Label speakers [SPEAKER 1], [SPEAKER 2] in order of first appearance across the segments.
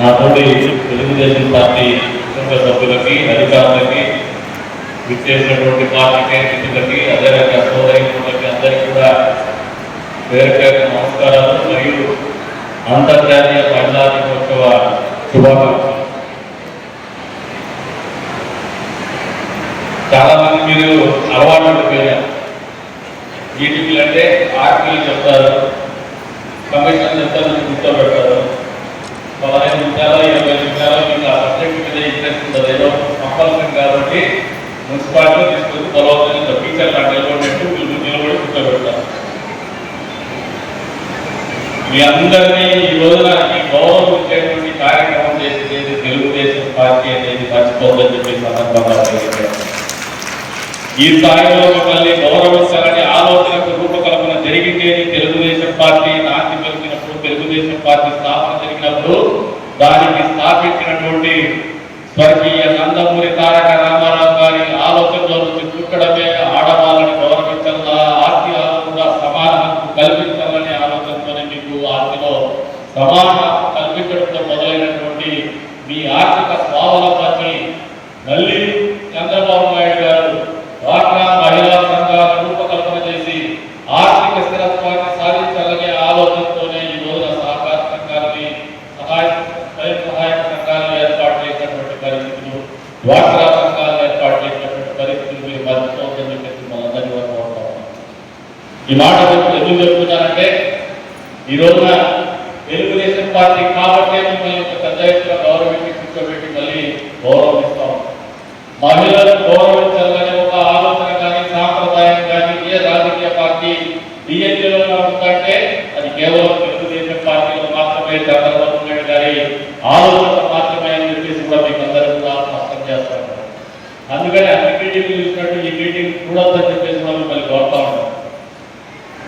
[SPEAKER 1] నాతోటి తెలుగుదేశం పార్టీ కుటుంబ సభ్యులకి అధికారులకి విచ్చేసినటువంటి పార్టీ కేంద్రులకి అదేవిధంగా సోదరులకి అందరికీ కూడా పేరు పేరు నమస్కారాలు మరియు అంతర్జాతీయ మహిళా దినోత్సవ శుభాకాంక్షలు. చాలామంది మీరు అలవాటు పడిపోయారు ఈటీవీలు అంటే ఆర్టీలు చెప్తారు కమిషన్ చెప్తారు కూర్చోబెడతారు నిమిషాలు ఇరవై నిమిషాలు మీకు ఆ సబ్జెక్ట్ మీద ఇంట్రెస్ట్ ఉండదు. ఏదో కంపల్సరీ కాబట్టి మున్సిపాలిటీ తీసుకొచ్చి పొలవుతుంది టీచర్ నాకు నిలబడినట్టు వీళ్ళు నిలబడి కూర్చోబెడతారు మీ అందరినీ ఈ రోజున ఈ గౌరవం ఇచ్చేటువంటి కార్యక్రమం చేసేది తెలుగుదేశం పార్టీ అనేది మర్చిపోద్దని చెప్పి సందర్భంగా ఈ స్థాయిలో మిమ్మల్ని గౌరవించాలని ఆలోచనకు రూపకల్పన జరిగిందేది తెలుగుదేశం పార్టీ నాంది పలికినప్పుడు తెలుగుదేశం పార్టీ స్వర్గీయ నందమూరి తారక రామారావు గారి ఆలోచనలో నుంచి పుట్టడమే ఆడవాళ్ళని గౌరవించాలా ఆస్తి కూడా సమాన హక్కు కల్పించాలనే ఆలోచనతోనే మీకు ఆస్తిలో సమాన హక్కు కల్పించడంతో మొదలైనటువంటి మీ ఆర్థిక స్వావలంబనాన్ని మళ్ళీ చంద్రబాబు నాయుడు గారు డ్వాక్రా మహిళా సంఘాల రూపకల్పన చేసి ఆర్థిక స్థిరత్వాన్ని సాధించాలనే ఆలోచనతోనే ఈ రోజున సహకార సంఘాలని సహాయ స్వయం సహాయక సంఘాలను ఏర్పాటు చేసినటువంటి పరిస్థితులు డ్వాక్రా సంఘాలను ఏర్పాటు చేసినటువంటి పరిస్థితులు మీరు మర్చిపోవద్దని చెప్పేసి మనందరినీ కూడా కోరుతా ఉన్నాం. ఈ మాట ఎందుకు చెప్తున్నానంటే ఈ రోజున తెలుగుదేశం పార్టీ కాబట్టే మిమ్మల్ని ఇంత పెద్ద ఎత్తున గౌరవించి కూర్చోబెట్టి మళ్ళీ గౌరవిస్తాం మహిళలను గౌరవించాలనే ఒక ఆలోచన కానీ సాంప్రదాయం కానీ ఏ రాజకీయ పార్టీ డిఎన్ఏలో ఉందంటే అది కేవలం తెలుగుదేశం పార్టీలో మాత్రమే చంద్రబాబు నాయుడు గారి ఆలోచన మాత్రమే అని చెప్పేసి కూడా మీకు అందరూ కూడా స్పష్టం చేస్తాను అందుకని అన్ని మీటింగ్లు చూసినట్టు ఈ మీటింగ్ చూడొద్దని చెప్పేసి మనం మళ్ళీ కోరుతా ఉన్నాం.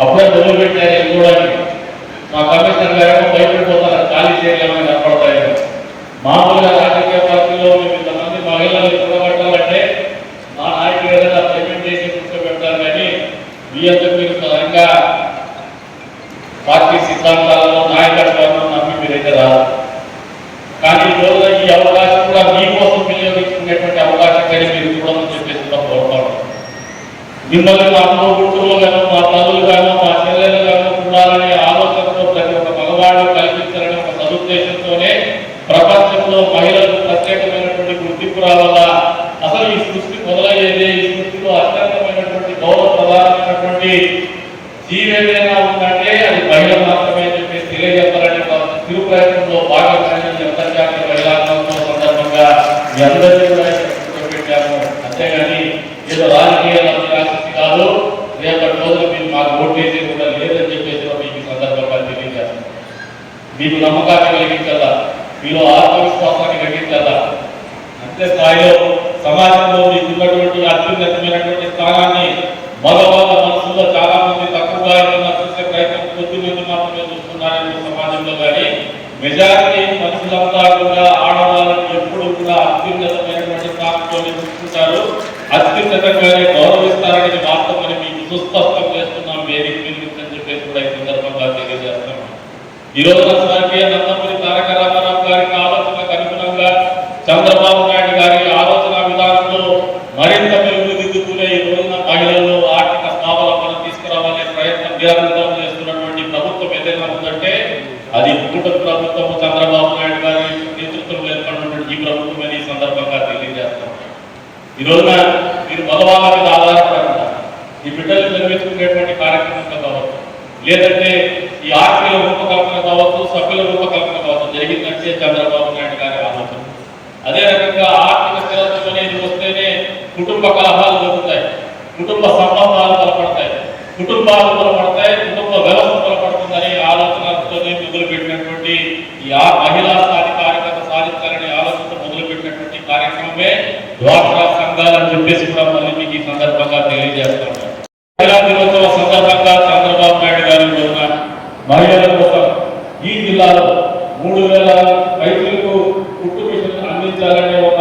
[SPEAKER 1] అప్పుడే మొదలు పెట్టారు ఇది మా కమిషనర్ గారేమో భయపడిపోతారు ఖాళీ చేయలేమని కనపడతాయి మామూలుగా రాజకీయ పార్టీలో మేము ఇంతమంది మహిళలు కూడబెట్టాలంటే మా నాయకులు ఏదైనా పేమెంట్ చేసి కూర్చోబెడతారు కానీ మీ అందరూ మీరు సరంగా పార్టీ సిద్ధాంతాలను నాయకత్వాలను నమ్మి మీరైతే రాదు కానీ ఈరోజు ఈ అవకాశం కూడా మీకోసం వినియోగించుకునేటువంటి అవకాశం కానీ మీరు చూడమని చెప్పేసి కూడా కోరుతాను మిమ్మల్ని మా అమ్మ గుంటూరులో కానీ మా ప్రపంచంలో మహిళలకు ప్రత్యేకమైనటువంటి గుర్తింపు రావాలా అసలు ఈ సృష్టి మొదలయ్యేది ఈ సృష్టిలో అత్యంతమైనటువంటి గౌరవప్రదానమైనటువంటి జీవేదైనా ఉందంటే అది మహిళ మాత్రమే చెప్పేసి తెలియజెప్పాలని తిరు ప్రయత్నంలో భాగంగా అంతర్జాతీయ మహిళా దినోత్సవం సందర్భంగా మీ కూడా పెట్టాము అంతేగాని ఏదో రాజకీయ ఆసక్తి కాదు రేపటి రోజున మీరు మాకు ఓటు కూడా లేదని చెప్పేసి మీకు సందర్భంగా తెలియజేస్తాను. మీకు నమ్మకాన్ని కలిగించాలా మీలో ఆత్మవిశ్వాసాన్ని కలిగించాలా అంతే స్థాయిలో సమాజంలో మీకు ఉన్నటువంటి అత్యున్నతమైనటువంటి స్థానాన్ని మగవాళ్ళ మనసులో చాలా మంది తక్కువగా చూసే ప్రయత్నం కొద్ది మంది మాత్రమే చూస్తున్నారని సమాజంలో కానీ మెజారిటీ మనుషులంతా కూడా ఆడవాళ్ళని ఎప్పుడు కూడా అత్యున్నతమైనటువంటి స్థానంలో చూసుకుంటారు. అత్యున్నతంగానే గౌరవిస్తారని వాస్తవని మీకు సుస్పష్టం చేస్తున్నాం వేదిక మీద అని చెప్పేసి కూడా ఈ సందర్భంగా తెలియజేస్తున్నాం. ఈరోజు రోజున స్వర్గీయ నందమూరి తారక రామారావు గారి ఆలోచనకు అనుగుణంగా చంద్రబాబు నాయుడు గారి ఆలోచన విధానంలో మరింత మెరుగుదిద్దుకునే ఈ రోజున మహిళల్లో ఆర్థిక స్వావలంబన తీసుకురావాలనే ప్రయత్నం నిరంతరం చేస్తున్నటువంటి ప్రభుత్వం ఏదైనా అది ఇప్పుడు ప్రభుత్వం చంద్రబాబు నాయుడు గారి నేతృత్వంలో ఏర్పడినటువంటి ఈ ప్రభుత్వం అని ఈ సందర్భంగా తెలియజేస్తాం. ఈ రోజున మీరు మగవాళ్ళ మీద ఆధారపడకుండా ఈ బిడ్డలు నిర్మించుకునేటువంటి కార్యక్రమం కావచ్చు లేదంటే ఈ ఆర్టీల రూపకల్పన కావచ్చు సభ్యుల రూపకల్పన కావచ్చు జరిగిందంటే చంద్రబాబు నాయుడు గారి ఆలోచన. అదే రకంగా ఆర్థిక స్థిరత్వం అనేది వస్తేనే కుటుంబ కలహాలు జరుగుతాయి కుటుంబ సంబంధాలు బలపడతాయి కుటుంబాలు బలపడతాయి కుటుంబ వ్యవస్థ బలపడుతుందని ఆలోచనతోనే మొదలుపెట్టినటువంటి ఆ మహిళా సాధికారికత సాధించాలనే ఆలోచనతో మొదలుపెట్టినటువంటి కార్యక్రమం చెప్పేసి కూడా మళ్ళీ మీకు ఈ సందర్భంగా తెలియజేస్తున్నాను మహిళా దినోత్సవ సందర్భంగా చంద్రబాబు నాయుడు గారి రోజున మహిళల కోసం ఈ జిల్లాలో మూడు వేల రైతులకు కుట్టు మిషన్ అందించాలనే ఒక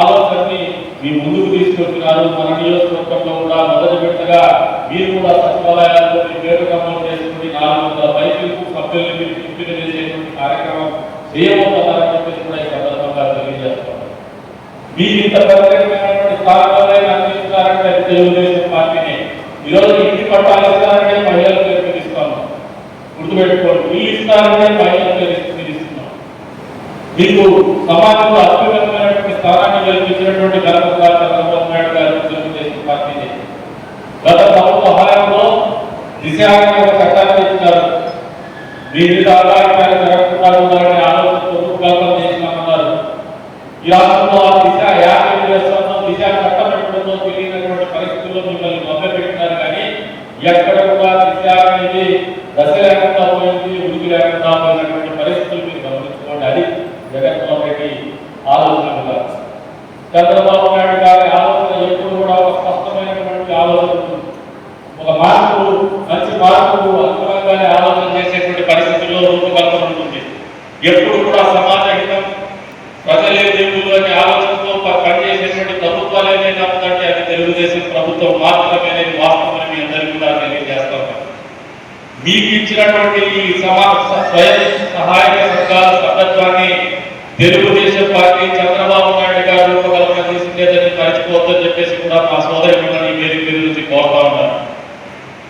[SPEAKER 1] ఆలోచనని మీ ముందుకు తీసుకొచ్చినారు. మన నియోజకవర్గంలో కూడా మొదటి విడతగా మీరు కూడా సచివాలయాల్లో మీ పేరు నమోదు చేసుకుని నాలుగు వందల రైతులకు సభ్యుల్ని కార్యక్రమం చేయబోతున్నారని చెప్పేసి కూడా ఈ సందర్భంగా తెలియజేస్తున్నాను మీరు ఇంత ప్రత్యేకమైనటువంటి స్థానాలను అందిస్తున్నారంటే తెలుగుదేశం పార్టీని ఈరోజు ఇంటి పట్టాలు ఇస్తారంటే మహిళల పేరు మీద గుర్తుపెట్టుకోండి ఇల్లు ఇస్తారంటే మహిళల పేరు మీద మీకు సమాజంలో అత్యున్నతమైనటువంటి స్థానాన్ని కల్పించినటువంటి ఘనత చంద్రబాబు నాయుడు గారు తెలుగుదేశం పార్టీని గత ప్రభుత్వ హయాంలో దిశ చట్టాన్ని మీ మీద అఘాయిత్యాలు జరగకుండా ఉండాలనే ఆలోచనతో రూపకల్పన చేసినామన్నారు ఈ రాష్ట్రంలో ఆ దిశ యాభై దిశ చట్టం తెలియనటువంటి పరిస్థితుల్లో మిమ్మల్ని కానీ ఎక్కడ కూడా దిశ అనేది దశ లేకుండా పోయింది ఉనికి లేకుండా పోయినటువంటి పరిస్థితులు మీరు గమనించుకోండి అది జగన్మోహన్ రెడ్డి ఆలోచన చంద్రబాబు నాయుడు గారి ఆలోచన ఎప్పుడు కూడా ఒక స్పష్టమైనటువంటి ఆలోచన ఉంటుంది ఒక మార్పు మంచి మార్పు అనుగుణంగానే ఆలోచన చేసేటువంటి పరిస్థితుల్లో రూపకల్పన ఉంటుంది ఎప్పుడు కూడా సమాజ హితం ప్రజలే దేవుళ్ళు అనే ఆలోచనతో ప- పనిచేసేటువంటి ప్రభుత్వాలు ఏదైనా ఉందంటే అది తెలుగుదేశం ప్రభుత్వం మాత్రమే అనేది వాస్తవం మీ అందరికీ కూడా తెలియజేస్తాం మీకు ఇచ్చినటువంటి ఈ సమా స- స్వయం సహాయక సంఘాల సభ్యత్వాన్ని తెలుగుదేశం పార్టీ చంద్రబాబు నాయుడు గారు రూపకల్పన చేసిందేదని మర్చిపోవద్దని చెప్పేసి కూడా మా సోదరి మిమ్మల్ని ఈ వేదిక మీద నుంచి కోరుతా ఉన్నారు.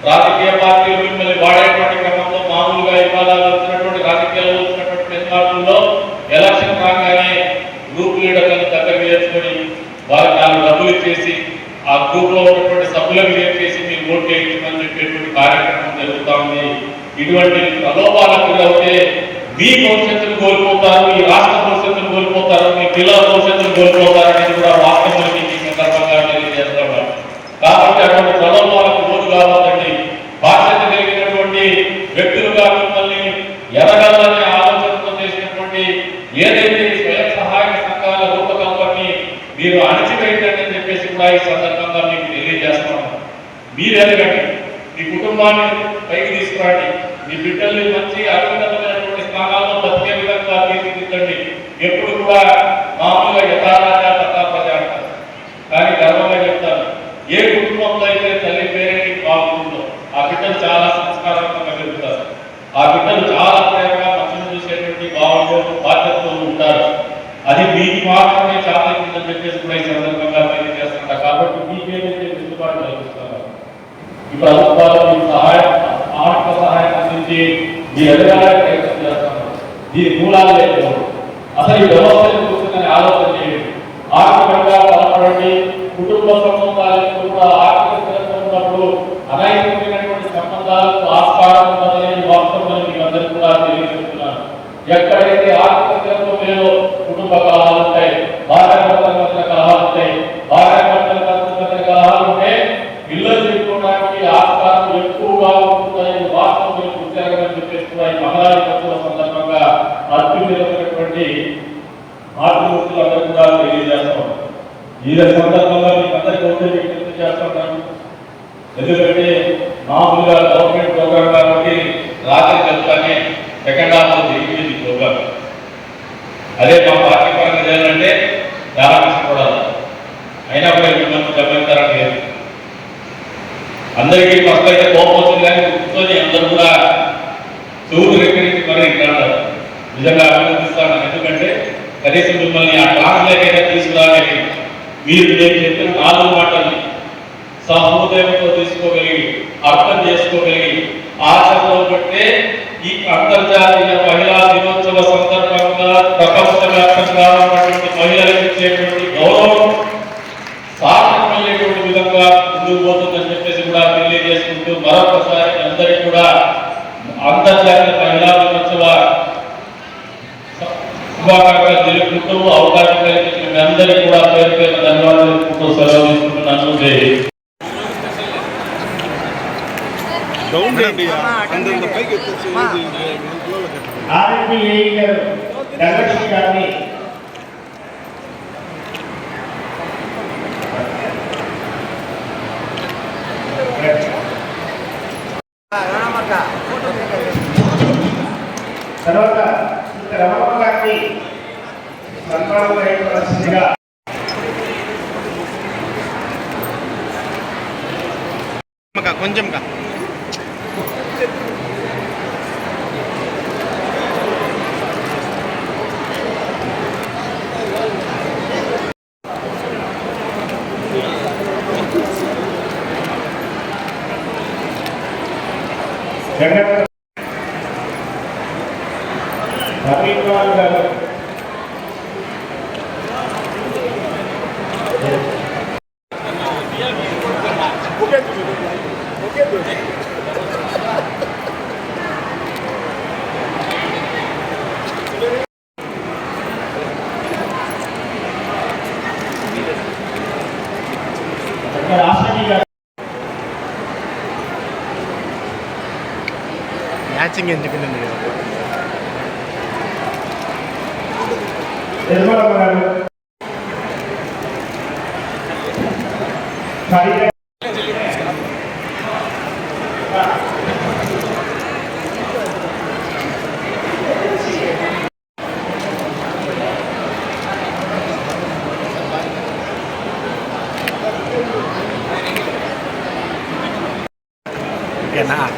[SPEAKER 1] రాజకీయ పార్టీలు మిమ్మల్ని వాడేటువంటి ఆ గ్రూప్లో ఉన్నటువంటి సభ్యులకు చేర్చేసి మీరు ఓటు వేయించమని చెప్పేటువంటి కార్యక్రమం జరుగుతా ఉంది. ఇటువంటి ప్రలోభాలకు గురవుతే మీ భవిష్యత్తును కోల్పోతారు ఈ రాష్ట్ర భవిష్యత్తును కోల్పోతారు మీ పిల్లల భవిష్యత్తును కోల్పోతారు అనేది కూడా వాస్తవం మీకు ఈ సందర్భంగా తెలియజేస్తున్నాను కాబట్టి అటువంటి ప్రలోభాలకు లోటు కావద్దండి బాధ్యత కలిగినటువంటి వ్యక్తులుగా మిమ్మల్ని ఎదగాలనే ఆలోచనతో చేసినటువంటి ఏదైతే ఈ స్వయం సహాయక సంఘాల రూపకల్పనని మీరు అణచివేయండి అని చెప్పేసి కూడా ఈ సందర్భంగా మీకు తెలియజేస్తాను మీరు ఎదగండి. మీ కుటుంబాన్ని పైకి తీసుకురండి. మీ బిడ్డల్ని మంచి అత్యున్నతమైనటువంటి స్థానాల్లో బతికే విధంగా తీర్చిదిద్దండి. ఎప్పుడు కూడా మామూలుగా యథారాజా తథా అంటారు కానీ గర్వంగా చెప్తాను. ఏ కుటుంబంలో అయితే తల్లి పేరే బాగుంటుందో ఆ బిడ్డలు చాలా సంస్కారవంతంగా పెరుగుతారు. ఆ బిడ్డలు చాలా ప్రేమగా మనుషులు చూసేటువంటి బాగుండే బాధ్యతలు ఉంటారు. అది మీకు మాత్రమే చాలా ఉందని చెప్పేసి కూడా ఈ సందర్భంగా తెలియజేస్తున్నా కాబట్టి మీకేదైతే వెసులుబాటు కల్పిస్తున్నారు ఈ ప్రభుత్వాలు మీకు సహాయం ఆర్థిక సహాయం అందించి మీ ఎదగాలని ప్రయత్నం చేస్తున్నారు దీని మూలాలు లేదు అసలు ఈ వ్యవస్థను కూర్చుని ఆలోచన చేయండి ఆర్థికంగా బలపడండి కుటుంబ సంబంధాలకు కూడా ఆర్థిక స్థిరత్వం ఉన్నప్పుడు అనైతికమైనటువంటి సంబంధాలకు ఆస్కారం ఉన్నదని వాస్తవం మీకు అందరికీ కూడా తెలియజేస్తున్నాను ఎక్కడైతే ఆర్థిక స్థిరత్వం లేదో కుటుంబ కలహాలు ఉంటాయి భార్యాభర్తల మధ్య కలహాలు ఉంటాయి భార్యాభర్తల మధ్య కలహాలు ఉంటే ఇల్లు తీసుకోవడానికి ఆస్కారం ఎక్కువగా ఉంటుందని వాస్తవం మీరు గుర్తిరగని చెప్పేసి కూడా ఈ మహిళా దినోత్సవ సందర్భంగా అత్యున్నతమైనటువంటి ఆత్మహత్యలు అందరూ కూడా తెలియజేస్తాం ఈ సందర్భంగా మీకు అందరికీ ఒకటే విజ్ఞప్తి చేస్తున్నాను ఎందుకంటే మామూలుగా గవర్నమెంట్ ప్రోగ్రామ్ కాబట్టి రాత్రి చెప్తానే సెకండ్ హాఫ్ జరిగింది ప్రోగ్రామ్. అదే మా పార్టీ పరంగా చేయాలంటే చాలా కష్టపడాలి అయినా కూడా మిమ్మల్ని గమనించాలని లేదు? అందరికీ ఫస్ట్ అయితే కోపం వచ్చింది కానీ కూర్చొని అందరూ కూడా చెవులు రెక్కరించి మరి ఇంటారు నిజంగా కనీసం మిమ్మల్ని ఆ క్లాసులోకి అయితే తీసుకురాగలిగి మీరు నేను చెప్పిన నాలుగు మాటల్ని సహృదయంతో తీసుకోగలిగి అర్థం చేసుకోగలిగి ఆచరణలో పెట్టే ఈ అంతర్జాతీయ మహిళా దినోత్సవ సందర్భంగా ప్రపంచవ్యాప్తంగా ఉన్నటువంటి మహిళలకు ఇచ్చేటువంటి గౌరవం సార్థకమయ్యేటువంటి విధంగా ముందుకు పోతుందని చెప్పేసి కూడా తెలియజేసుకుంటూ మరొకసారి అందరికీ కూడా అంతర్జాతీయ మహిళా దినోత్సవ శుభాకాంక్ష ప్రభుత్వము అవకాశం కల్పించిన మీ అందరికీ కూడా పేరు పేరు ధన్యవాదాలు సెలవు తీసుకుంటున్నాను
[SPEAKER 2] తర్వాత రమణ గారిని సన్మానం చేయవలసిందిగా
[SPEAKER 3] కొంచెం
[SPEAKER 2] జగన్ రవీంద్రనాథ్ గారు
[SPEAKER 3] 찍겠는데
[SPEAKER 2] 근데
[SPEAKER 3] 내가 Granada.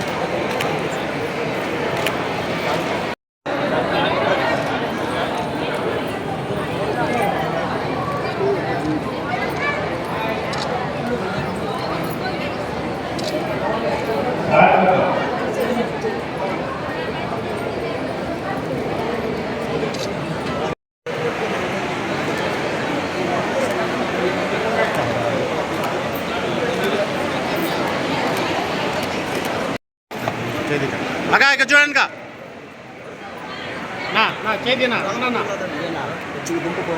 [SPEAKER 3] Kaya din na, ano na na? Hindi na. Nagsigidin ko po.